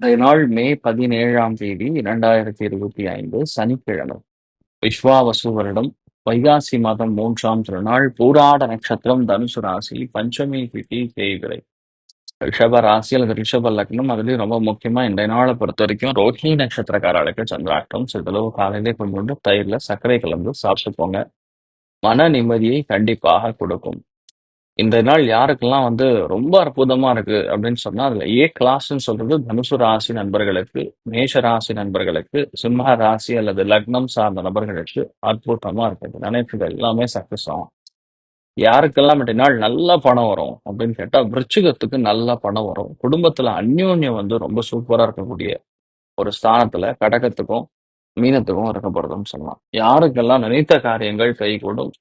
இன்றைய நாள் மே பதினேழாம் தேதி இரண்டாயிரத்தி இருபத்தி ஐந்து சனிக்கிழமை. விஸ்வாவசு வருடம் வைகாசி மாதம் மூன்றாம் திருநாள் பூராட நட்சத்திரம் தனுசு ராசி பஞ்சமி திதி தேய்விரை ரிஷப ராசி அல்லது ரிஷப லக்னம் அதுலேயும் ரொம்ப முக்கியமா இந்த நாளை பொறுத்த வரைக்கும் ரோஹிணி நட்சத்திரக்காரர்களுக்கு சந்திராட்டம் சிறிதளவு காலையிலே கொஞ்சோண்டு தயிர்ல சர்க்கரை கலந்து சாப்பிட்டு போங்க மன நிம்மதியை கண்டிப்பாக கொடுக்கும். இந்த நாள் யாருக்கெல்லாம் வந்து ரொம்ப அற்புதமா இருக்கு அப்படின்னு சொன்னா அதுல ஏ கிளாஸ்ன்னு சொல்றது தனுசு ராசி நண்பர்களுக்கு மேஷ ராசி நண்பர்களுக்கு சிம்ம ராசி அல்லது லக்னம் சார்ந்த நபர்களுக்கு அற்புதமா இருக்குது நினைப்புகள் எல்லாமே சக்சஸ் ஆகும். யாருக்கெல்லாம் இன்றைய நாள் நல்ல பணம் வரும் அப்படின்னு கேட்டா விருச்சிகத்துக்கு நல்ல பணம் வரும். குடும்பத்துல அந்யோன்யம் வந்து ரொம்ப சூப்பரா இருக்கக்கூடிய ஒரு ஸ்தானத்துல கடகத்துக்கும் மீனத்துக்கும் இருக்கப்படுதுன்னு சொல்லலாம். யாருக்கெல்லாம் நினைத்த காரியங்கள் கைகூடும்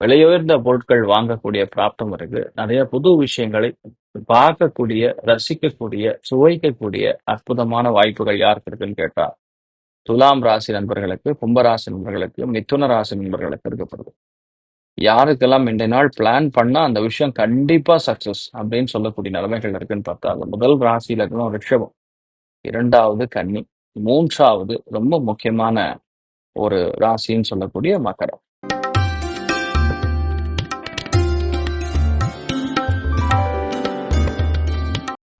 விலையுயர்ந்த பொருட்கள் வாங்கக்கூடிய பிராப்தம் இருக்கு. நிறைய புது விஷயங்களை பார்க்கக்கூடிய ரசிக்கக்கூடிய சுவைக்கக்கூடிய அற்புதமான வாய்ப்புகள் யாருக்கு இருக்குன்னு கேட்டா துலாம் ராசி நண்பர்களுக்கு கும்பராசி நண்பர்களுக்கு மிதுன ராசி நண்பர்களுக்கு இருக்கப்படுது. யாருக்கெல்லாம் இன்றைய நாள் பிளான் பண்ணா அந்த விஷயம் கண்டிப்பா சக்சஸ் அப்படின்னு சொல்லக்கூடிய நிலைமைகள் இருக்குன்னு பார்த்தா முதல் ராசியில இருக்கணும் ரிஷபம். இரண்டாவது கன்னி. மூன்றாவது ரொம்ப முக்கியமான ஒரு ராசின்னு சொல்லக்கூடிய மகரம்.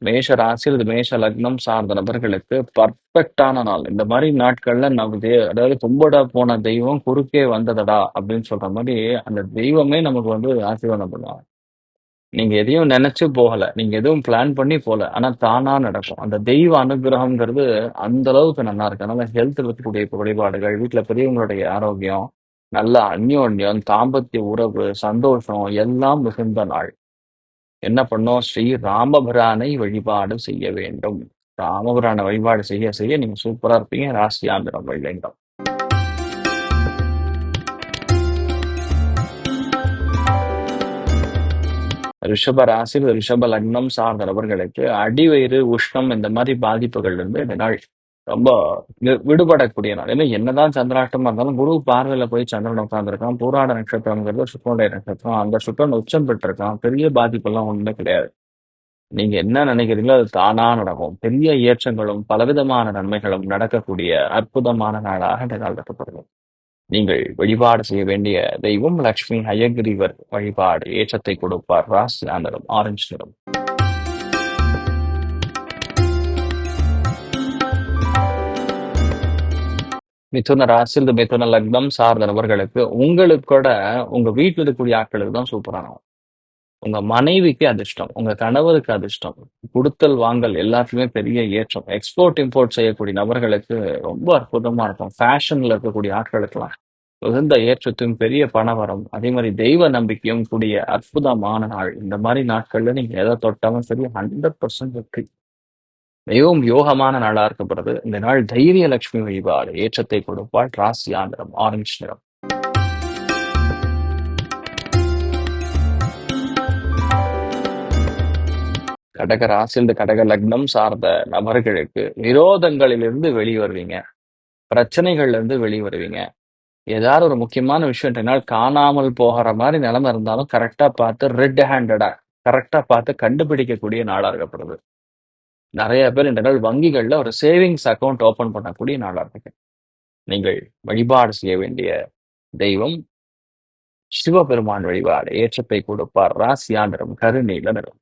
மேஷ ராசி அல்லது மேஷ லக்னம் சார்ந்த நபர்களுக்கு பர்ஃபெக்டான நாள். இந்த மாதிரி நாட்கள்ல நமக்கு அதாவது கும்பிட போன தெய்வம் குறுக்கே வந்ததடா அப்படின்னு சொல்ற மாதிரி அந்த தெய்வமே நமக்கு வந்து ஆசீர்வாதம் பண்ணுவாங்க. நீங்க எதையும் நினைச்சு போகல. நீங்க எதுவும் பிளான் பண்ணி போகல ஆனா தானா நடக்கும். அந்த தெய்வ அனுகிரகம்ங்கிறது அந்த அளவுக்கு நல்லா இருக்கு. அதனால ஹெல்த் இருக்கக்கூடிய குறைபாடுகள் வீட்டுல பெரியவங்களுடைய ஆரோக்கியம் நல்ல அந்யோன்யம் தாம்பத்திய உறவு சந்தோஷம் எல்லாம் மிகுந்த நாள். என்ன பண்ணோம்? ஸ்ரீ ராமபிரானை வழிபாடு செய்ய வேண்டும். ராமபிரானை வழிபாடு செய்ய செய்ய நீங்க சூப்பரா இருப்பீங்க. ராசியாந்திரம் வழிங்கம் ரிஷப ராசி ரிஷப லக்னம் சார்ந்த நபர்களுக்கு அடிவயிறு உஷ்ணம் இந்த மாதிரி பாதிப்புகள் இருந்து இந்த நாள் ரொம்ப வி- விடுபடக்கூடிய நாள். ஏன்னா என்னதான் சந்திராஷ்டமா இருந்தாலும் குரு பார்வையில போய் சந்திரன் உட்கார்ந்துருக்கான். பூராட நட்சத்திரம்ங்கிறது சுக்கரனுடைய நட்சத்திரம். அந்த சுக்கரன் உச்சம் பெற்றிருக்கான். பெரிய பாதிப்பெல்லாம் ஒண்ணுமே கிடையாது. நீங்க என்ன நினைக்கிறீங்களோ அது தானா நடக்கும். பெரிய ஏற்றங்களும் பலவிதமான நன்மைகளும் நடக்கக்கூடிய அற்புதமான நாளாக இந்த நாள் கட்டப்படுது நீங்கள் வழிபாடு செய்ய வேண்டிய தெய்வம் லக்ஷ்மி ஹயக்ரீவர் வழிபாடு ஏற்றத்தை கொடுப்பார். ராசி நிறம் ஆரஞ்சு நிறம். மிதுன இந்த மிதுன லக்னம் சார்ந்த நபர்களுக்கு உங்களுக்கு கூட உங்க வீட்டில் இருக்கக்கூடிய ஆட்களுக்கு தான் சூப்பரான உங்க மனைவிக்கு அதிர்ஷ்டம் உங்க கணவருக்கு அதிர்ஷ்டம் கொடுத்தல் வாங்கல் எல்லாத்துக்குமே பெரிய ஏற்றம். எக்ஸ்போர்ட் இம்போர்ட் செய்யக்கூடிய நபர்களுக்கு ரொம்ப அற்புதமா இருக்கும். ஃபேஷன்ல இருக்கக்கூடிய ஆட்களுக்கெல்லாம் உகந்த ஏற்றத்தையும் பெரிய பணவரம். அதே மாதிரி தெய்வ நம்பிக்கையும் கூடிய அற்புதமான நாள். இந்த மாதிரி நாட்கள்ல நீங்க எதை தொட்டாலும் சரி ஹண்ட்ரட் பர்சன்ட் வெற்றி. மிகவும் யோகமான நாளா இருக்கப்படுது இந்த நாள் தைரிய லட்சுமி வழிபாடு ஏற்றத்தை கொடுப்பாள் ராசி ஆந்திரம் ஆரஞ்சு நிறம். கடக ராசியில் கடக லக்னம் சார்ந்த நபர்களுக்கு விரோதங்களிலிருந்து வெளியே வருவீங்க பிரச்சனைகள்ல இருந்து வெளியே வருவீங்க ஏதாவது ஒரு முக்கியமான விஷயம் இன்றைய நாள் காணாமல் போகிற மாதிரி நிலைமை இருந்தாலும் கரெக்டா பார்த்து ரெட் ஹேண்டடா கரெக்டா பார்த்து கண்டுபிடிக்கக்கூடிய நாளா இருக்கப்படுது. நிறைய பேர் இந்த நாள் வங்கிகள்ல ஒரு சேவிங்ஸ் அக்கௌண்ட் ஓபன் பண்ணக்கூடிய நாளாக இருக்கு. நீங்கள் வழிபாடு செய்ய வேண்டிய தெய்வம் சிவபெருமான் வழிபாடு. ஏற்றத்தை கொடுப்பார். ராசியா கருணீல நிறம்.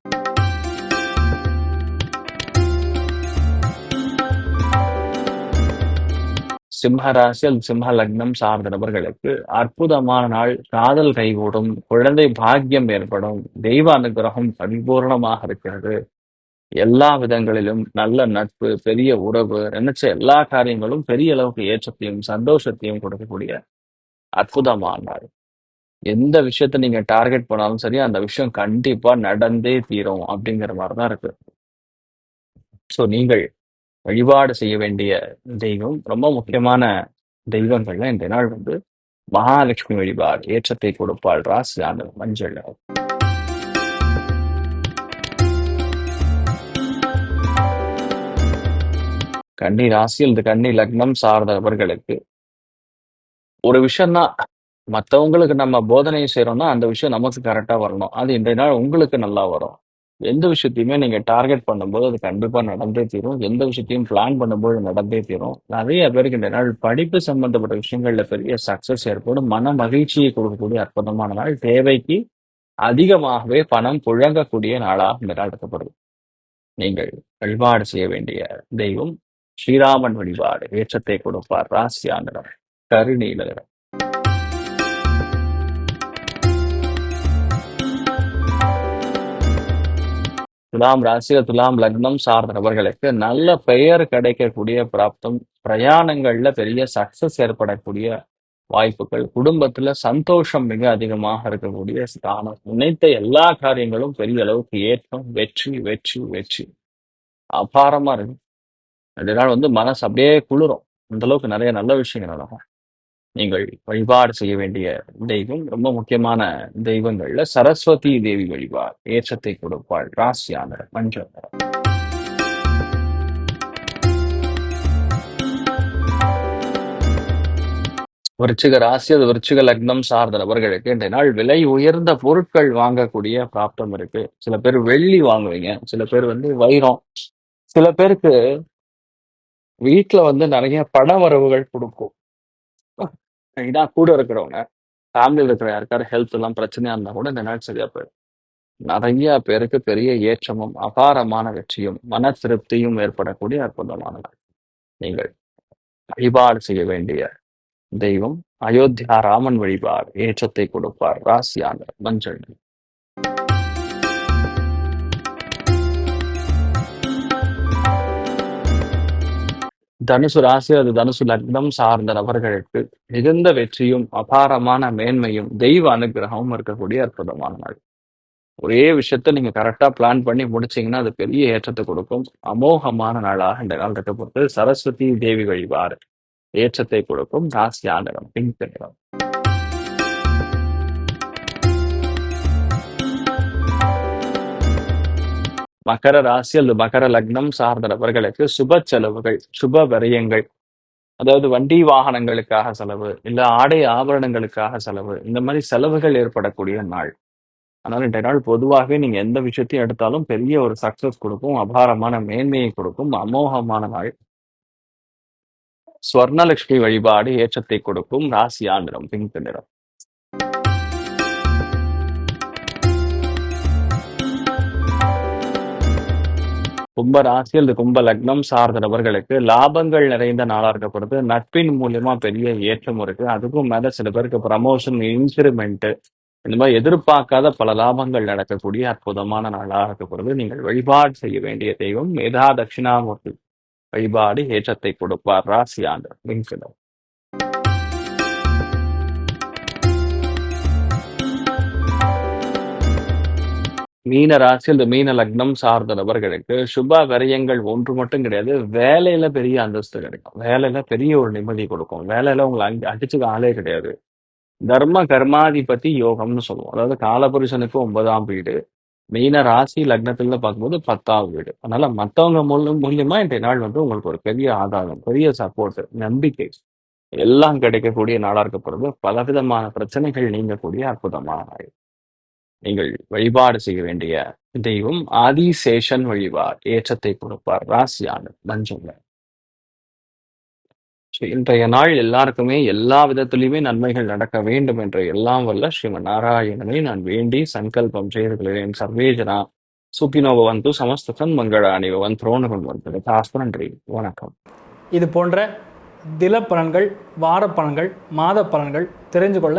சிம்ம ராசி அல்லது சிம்ம லக்னம் சார்ந்த நபர்களுக்கு அற்புதமான நாள். காதல் கைகூடும். குழந்தை பாக்கியம் ஏற்படும். தெய்வ அனுகிரகம் பரிபூர்ணமாக இருக்கிறது. எல்லா விதங்களிலும் நல்ல நட்பு பெரிய உறவு நினைச்ச எல்லா காரியங்களும் பெரிய அளவுக்கு ஏற்றத்தையும் சந்தோஷத்தையும் கொடுக்கக்கூடிய அற்புதமான நாள். எந்த விஷயத்த நீங்க டார்கெட் பண்ணாலும் சரி அந்த விஷயம் கண்டிப்பா நடந்தே தீரும் அப்படிங்கிற மாதிரி தான் இருக்கு. ஸோ நீங்கள் வழிபாடு செய்ய வேண்டிய தெய்வம் ரொம்ப முக்கியமான தெய்வங்கள்ல இந்த நாள் வந்து மகாலட்சுமி வழிபாடு ஏற்றத்தை கொடுப்பாள் ராசி அந்த மஞ்சள் கன்னி ராசி அல்லது கன்னி லக்னம் சார்ந்தவர்களுக்கு. ஒரு விஷயம்னா மற்றவங்களுக்கு நம்ம போதனை செய்கிறோம்னா அந்த விஷயம் நமக்கு கரெக்டா வரணும். அது இன்றைய நாள் உங்களுக்கு நல்லா வரும். எந்த விஷயத்தையுமே நீங்க டார்கெட் பண்ணும்போது அது கண்டிப்பா நடந்தே தீரும். எந்த விஷயத்தையும் பிளான் பண்ணும்போது நடந்தே தீரும். நிறைய பேருக்கு இந்த நாள் படிப்பு சம்பந்தப்பட்ட விஷயங்களில் பெரிய சக்ஸஸ் ஏற்படும். மன மகிழ்ச்சியை கொடுக்கக்கூடிய அற்புதமான நாள். தேவைக்கு அதிகமாகவே பணம் புழங்கக்கூடிய நாளாக இந்த நாள் இருக்கப்படுது நீங்கள் வழிபாடு செய்ய வேண்டிய தெய்வம் ஸ்ரீராமன் வழிபாடு ஏற்றத்தை கொடுப்பார் ராசியா நிறம் கருநீல நிறம் துலாம் ராசியில துலாம் லக்னம் சார்ந்த நபர்களுக்கு நல்ல பெயர் கிடைக்கக்கூடிய பிராப்தம் பிரயாணங்கள்ல பெரிய சக்சஸ் ஏற்படக்கூடிய வாய்ப்புகள் குடும்பத்துல சந்தோஷம் மிக அதிகமாக இருக்கக்கூடிய ஸ்தானம். நினைத்த எல்லா காரியங்களும் பெரிய அளவுக்கு ஏற்றம் வெற்றி வெற்றி வெற்றி. அபாரமா இருக்கு. ரெண்டு நாள் வந்து மனசு அப்படியே குளிரும். அந்த அளவுக்கு நிறைய நல்ல விஷயங்கள் நடக்கும். நீங்கள் வழிபாடு செய்ய வேண்டிய தெய்வம் ரொம்ப முக்கியமான தெய்வங்கள்ல சரஸ்வதி தேவி வழிபாடு. ஏற்றத்தை கொடுப்பாள். ராசியான மஞ்சள் விருச்சிக ராசி அது விருச்சிக லக்னம் சார்ந்த நபர்களுக்கு இன்றைய நாள் விலை உயர்ந்த பொருட்கள் வாங்கக்கூடிய பிராப்தம் இருக்கு. சில பேர் வெள்ளி வாங்குவீங்க. சில பேர் வந்து வைரம். சில பேருக்கு வீட்டுல வந்து நிறைய பண வரவுகள் கொடுக்கும். இதான் கூட இருக்கிறவங்க. ஃபேமிலியில் இருக்கிற யாருக்காரு ஹெல்த் எல்லாம் பிரச்சனையா இருந்தா கூட இந்த நாள் சரியா போயிடும். நிறைய பேருக்கு பெரிய ஏற்றமும் அபாரமான வெற்றியும் மன திருப்தியும் ஏற்படக்கூடிய அற்புதமான நாள். நீங்கள் வழிபாடு செய்ய வேண்டிய தெய்வம் அயோத்தியா ராமன் வழிபாடு ஏற்றத்தை கொடுப்பார். ராசியான மஞ்சள் நிறம். தனுசு ராசி அது தனுசு லக்னம் சார்ந்த நபர்களுக்கு மிகுந்த வெற்றியும் அபாரமான மேன்மையும் தெய்வ அனுகிரகமும் இருக்கக்கூடிய அற்புதமான நாள். ஒரே விஷயத்த நீங்க கரெக்டா பிளான் பண்ணி முடிச்சீங்கன்னா அது பெரிய ஏற்றத்தை கொடுக்கும். அமோகமான நாளாக இந்த நாள் பொறுத்து சரஸ்வதி தேவி வழிபாடு ஏற்றத்தை கொடுக்கும். ராசியான ஆண்டகம் பிங்க் நிறம் மகர ராசி அல்லது மகர லக்னம் சார்ந்த நபர்களுக்கு சுப செலவுகள் சுப விரயங்கள். அதாவது வண்டி வாகனங்களுக்காக செலவு இல்ல ஆடை ஆபரணங்களுக்காக செலவு இந்த மாதிரி செலவுகள் ஏற்படக்கூடிய நாள். அதனால இன்றைய நாள் பொதுவாகவே நீங்க எந்த விஷயத்தையும் எடுத்தாலும் பெரிய ஒரு சக்சஸ் கொடுக்கும் அபாரமான மேன்மையை கொடுக்கும் அமோகமான நாள். ஸ்வர்ணலட்சுமி வழிபாடு ஏற்றத்தை கொடுக்கும் ராசி ஆந்திரம் பிங்க் நிறம். கும்ப ராசி அல்லது கும்ப லக்னம் சார்ந்த நபர்களுக்கு லாபங்கள் நிறைந்த நாளா இருக்கப்படுது. நட்பின் மூலியமா பெரிய ஏற்றம் இருக்கு. அதுக்கும் மேல சில பேருக்கு ப்ரமோஷன் இன்கிரிமெண்ட் இந்த மாதிரி எதிர்பார்க்காத பல லாபங்கள் நடக்கக்கூடிய அற்புதமான நாளாக இருக்கப்படுது. நீங்கள் வழிபாடு செய்ய வேண்டிய தெய்வம் மேதா தட்சிணாமூர்த்தி. வழிபாடு ஏற்றத்தை கொடுப்பார் ராசி ஆண்டு வெங்கடம் மீன ராசி அல்லது மீன லக்னம் சார்ந்த நபர்களுக்கு சுப விரயங்கள் ஒன்று மட்டும் கிடையாது. வேலையில பெரிய அந்தஸ்து கிடைக்கும். வேலையில பெரிய ஒரு நிம்மதி கொடுக்கும். வேலையில உங்களை அடி- அடிச்சுக்க ஆளே கிடையாது. தர்ம கர்மாதிபதி யோகம்னு சொல்லுவோம். அதாவது காலபுருஷனுக்கு ஒன்பதாம் வீடு மீன ராசி லக்னத்துல பார்க்கும்போது பத்தாம் வீடு. அதனால மற்றவங்க மூலம் மூலியமா இன்றைய நாள் வந்து உங்களுக்கு ஒரு பெரிய ஆதாயம் பெரிய சப்போர்ட் நம்பிக்கை. எல்லாம் கிடைக்கக்கூடிய நாளா இருக்கப்படுது பலவிதமான பிரச்சனைகள் நீங்கக்கூடிய அற்புதமான நாள். நீங்கள் வழிபாடு செய்ய வேண்டிய தெய்வம் ஆதிசேஷன் வழிபாடு ஏற்றத்தை கொடுப்பார். ராசியான மஞ்சள் இன்றைய நாள் எல்லாருக்குமே எல்லா விதத்திலையுமே நன்மைகள் நடக்க வேண்டும் என்ற எல்லாம் வல்ல ஸ்ரீமன் நாராயணனை நான் வேண்டி சங்கல்பம் செய்து கொள்கிறேன் சர்வேஜனா சுப்பினோவ வந்து சமஸ்தன் மங்கள அணிவன் துரோணகன் வந்து நன்றி வணக்கம். இது போன்ற தில பலன்கள் வார பலன்கள் மாத பலன்கள் தெரிஞ்சு கொள்ள